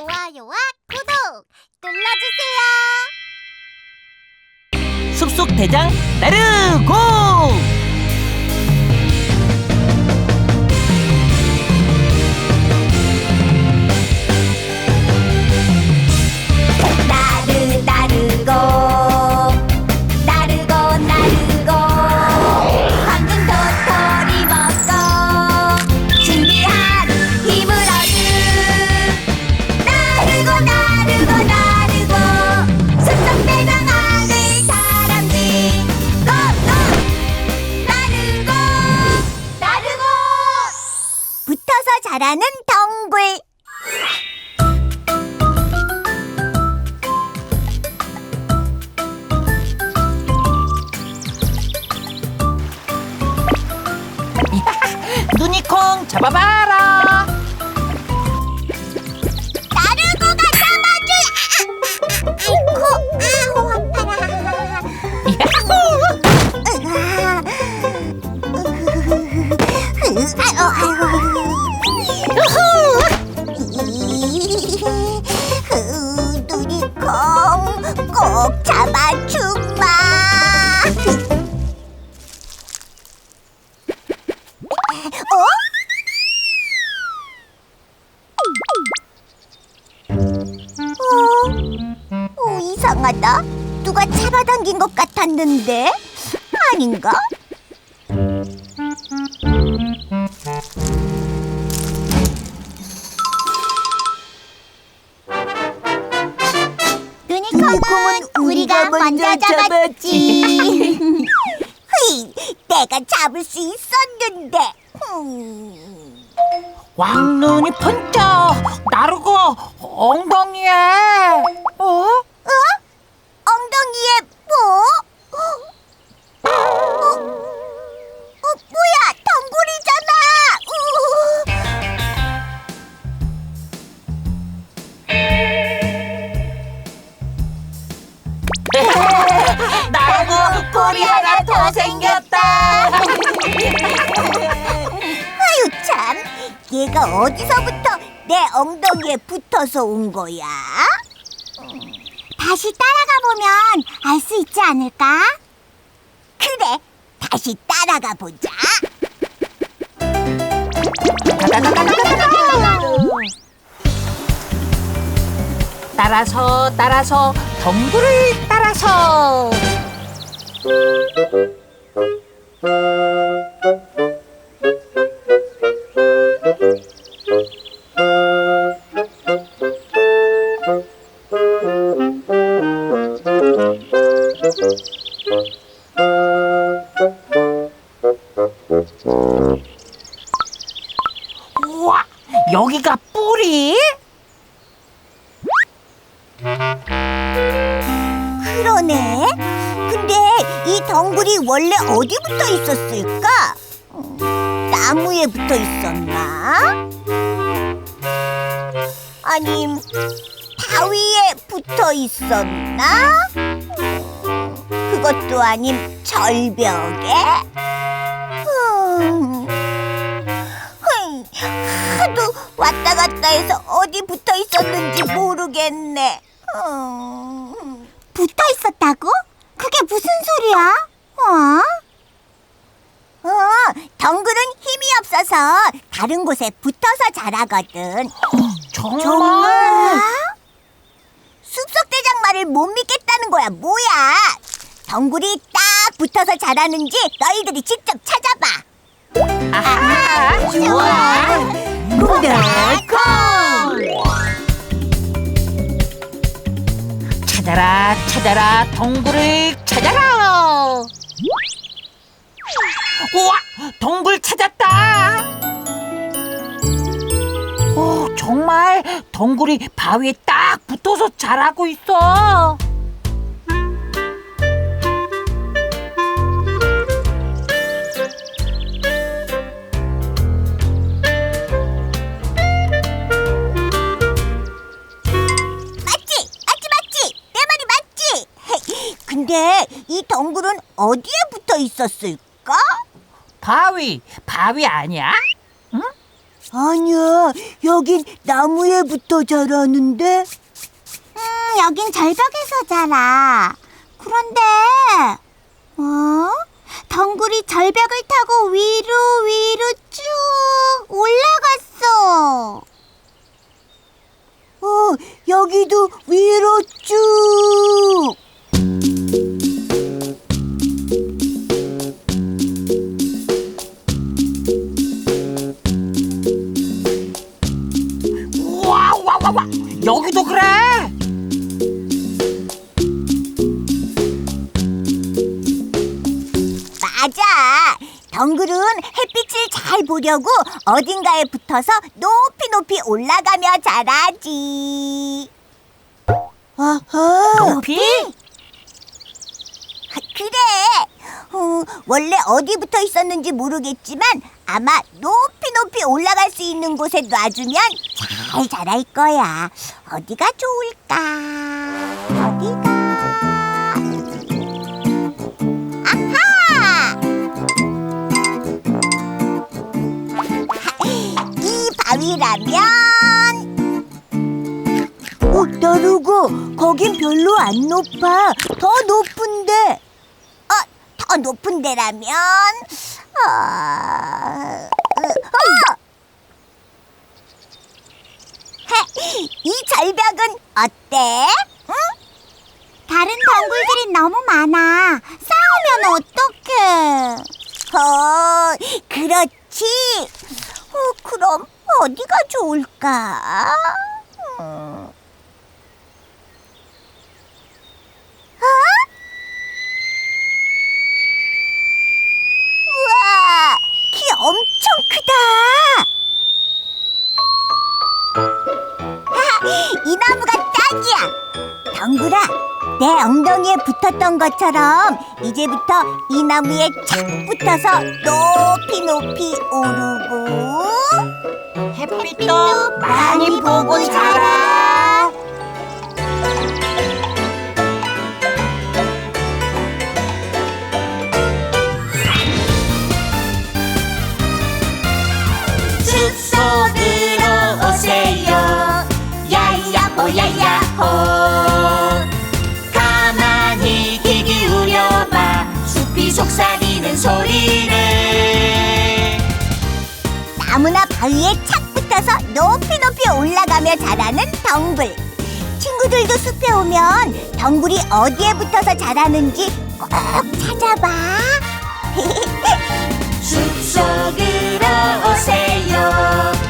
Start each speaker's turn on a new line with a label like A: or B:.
A: 좋아요와 구독 눌러주세요.
B: 숲속 대장 나르고
A: 같았는데 아닌가? 누니콩은 우리가 먼저 잡았지. 흐이, 내가 잡을 수 있었는데. 음.
B: 왕눈이 번쩍 나르고 엉덩이에 어?
A: 어? 엉덩이에 얘가 어디서부터 내 엉덩이에 붙어서 온 거야? 다시 따라가 보면 알 수 있지 않을까? 그래, 다시 따라가 보자.
B: 따라서 따라서 덩굴을 따라서 우와 여기가 뿌리?
A: 그러네. 근데 이 덩굴이 원래 어디 붙어 있었을까? 음, 나무에 붙어 있었나? 아님 바위에 붙어 있었나? 음, 그것도 아님 절벽에? 하도 왔다 갔다 해서 어디 붙어 있었는지 모르겠네. 음, 붙어 있었다고? 그게 무슨 소리야? 어? 어, 덩굴은 힘이 없어서 다른 곳에 붙어서 자라거든.
B: 정말,
A: 숲속 대장 말을 못 믿겠다는 거야, 뭐야? 덩굴이 딱 붙어서 자라는지 너희들이 직접 찾아봐.
B: 아하 좋아
A: 구독!
B: 찾아라 찾아라 덩굴을 찾아라 덩굴 찾았다 오 정말 덩굴이 바위에 딱 붙어서 자라고 있어
A: 맞지? 맞지, 맞지? 내 말이 맞지? 근데 이 덩굴은 어디에 붙어 있었을까?
B: 바위 바위 아니야? 응?
A: 아니야, 여긴 나무에 붙어 자라는데.
C: 음, 여긴 절벽에서 자라. 그런데, 어? 덩굴이 절벽을 타고 위로 위로 쭉 올라갔어.
A: 어, 여기도 위로 쭉. 맞아. 덩굴은 햇빛을 잘 보려고 어딘가에 붙어서 높이 높이 올라가며 자라지.
B: 높이?
A: 그래. 어, 원래 어디 붙어 있었는지 모르겠지만 아마 높이 높이 올라갈 수 있는 곳에 놔주면 잘 자랄 거야. 어디가 좋을까? 거긴 별로 안 높아. 더 높은데. 어, 더 높은 데라면 어, 어! 헤, 이 절벽은 어때? 응?
C: 다른 덩굴들이 너무 많아. 싸우면 어떡해.
A: 어, 그렇지. 어, 그럼 어디가 좋을까? 음. 어? 우와, 키 엄청 크다. 하, 이 나무가 딱이야. 덩굴아, 내 엉덩이에 붙었던 것처럼 이제부터 이 나무에 착 붙어서 높이 높이 오르고
B: 햇빛도 많이 보고 자라.
C: 소리를.
A: 나무나 바위에 착 붙어서 높이 높이 올라가며 자라는 덩굴. 친구들도 숲에 오면 덩굴이 어디에 붙어서 자라는지 꼭 찾아봐.
C: 숲속으로 오세요.